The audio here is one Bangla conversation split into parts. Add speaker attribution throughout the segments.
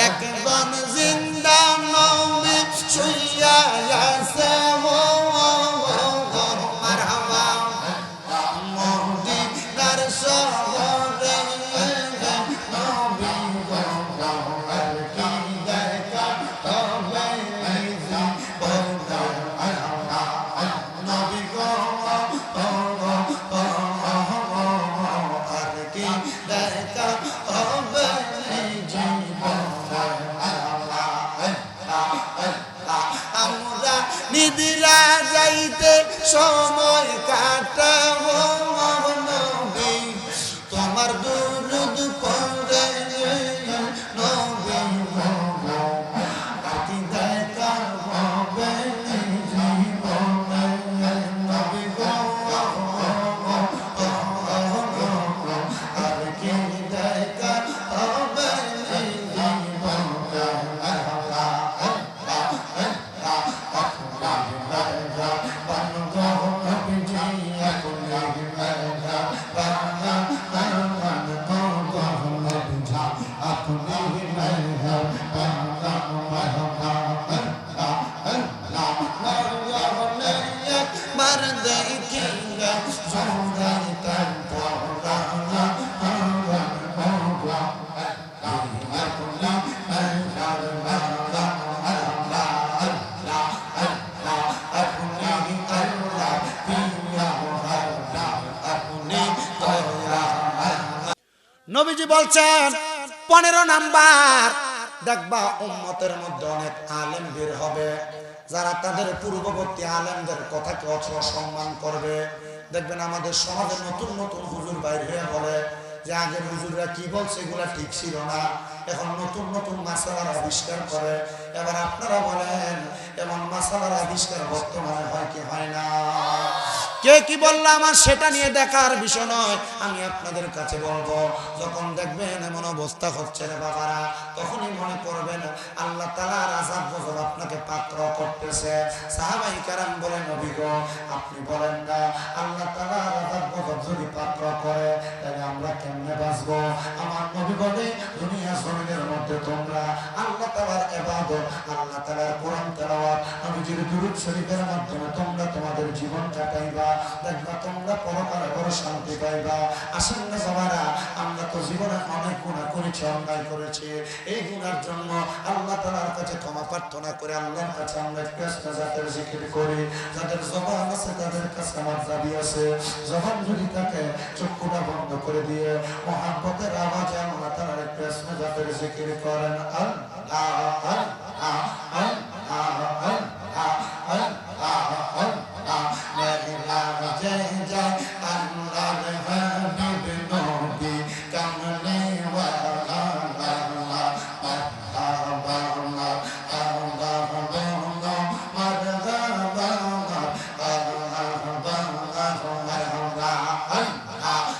Speaker 1: একদম জিন্দা সময় কাটাবো। নবীজি বলছেন পনেরো নাম্বার দেখবা উম্মতের মধ্যে অনেক আলেম বের হবে। যারা তাদের পূর্ববর্তী আলেমদের কথাকে অথবা সম্মান করবে, দেখবেন আমাদের সমাজে নতুন নতুন হুজুর বাইর হয়ে বলে যে আগের হুজুররা কি বলছে, এগুলা ঠিক ছিল না। এখন নতুন নতুন মাসালার আবিষ্কার করে। এবার আপনারা বলেন, এমন মাসালার আবিষ্কার বর্তমানে হয় কি কে কি বলল আমার সেটা নিয়ে দেখার বিষয় নয়, আমি আপনাদের কাছে বলব, যখন দেখবেন এমন অবস্থা হচ্ছে রে বাবারা, তখনই মনে করবেন আল্লাহ তালার আজাব গজব আপনাকে পাত্র করতেছে। সাহাবাই কারাম বলেন অভিজ্ঞ আপনি বলেন না, আল্লাহ তালার আজাব গজব যদি পাত্র করে, তাহলে আমরা কেমনে বাঁচবো? আমার নবী বলে, দুনিয়া জমিনের মধ্যে তোমরা আল্লাহ তালার এবাদত আল্লাহ তালার কোরআন তেলাওয়াত নবীজির দুরূদ শরীফের মাধ্যমে তোমরা তোমাদের জীবন কাটাইবা দেখবা তোমরা পরকালে বড় শান্তি পাইবা। আসেন না যাবারা আমরা তো জীবনে অনেক গুণা করেছি, অন্যায় করেছি। এই গুণার জন্য আল্লাহ তালার কাছে ক্ষমা প্রার্থনা করে আল্লাহর কাছে আমরা কৃষ্ণ জাতের জিকির করি। যাদের জবান আছে, তাদের কাছে আমার দাবি আছে। জবান যদি থাকে, চক্ষুটা বন্ধ করে দিয়ে মহাব্বতের আওয়াজে আল্লাহ তালার কৃষ্ণ জাতের জিকির করেন। আল্লাহ আল্লাহ আল্লাহ আল্লাহ। আল্লাহর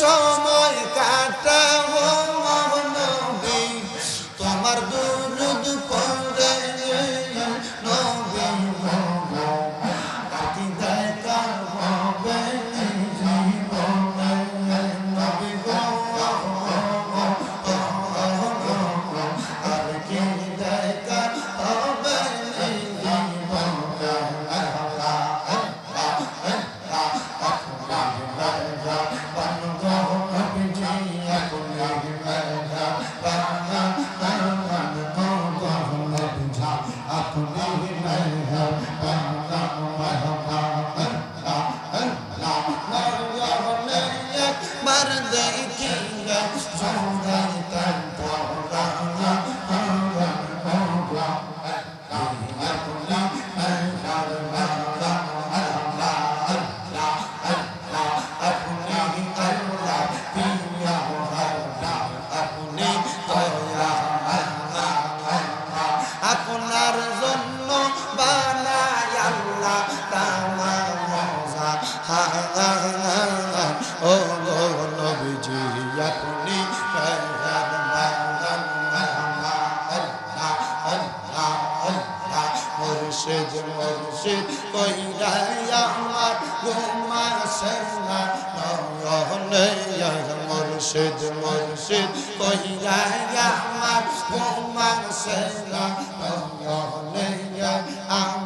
Speaker 1: সময় ও গো নবীজি, আপনি মুর্শিদ মুর্শিদ কইরাই আমার গোমা সেনা নয়নে মুর্শিদ মুর্শিদ কইরাই আমার গোমা সেনা নয়নে আমার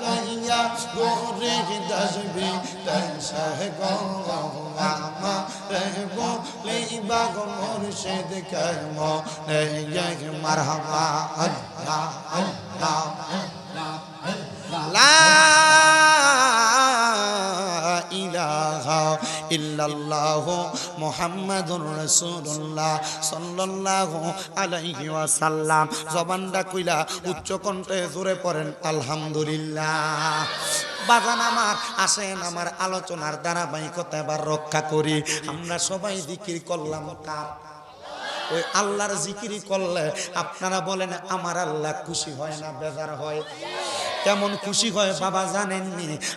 Speaker 1: লইয়া গোরে দশবি তৈসহ গমা রে বলি বাগ মুর্শিদ কর্ম নেই মারহাবা আল্লাহ আল্লাহ লা ইলাহা উচ্চ কণ্ঠে জোরে পড়েন, আলহামদুলিল্লাহ। বাগান আমার, আসেন আমার আলোচনার ধারাবাহিকতা এবার রক্ষা করি। আমরা সবাই জিকির করলাম কার? ওই আল্লাহর জিকিরি করলে আপনারা বলেন, আমার আল্লাহ খুশি হয় না, বেজার হয়। কেমন খুশি হয় বাবা জানেননি?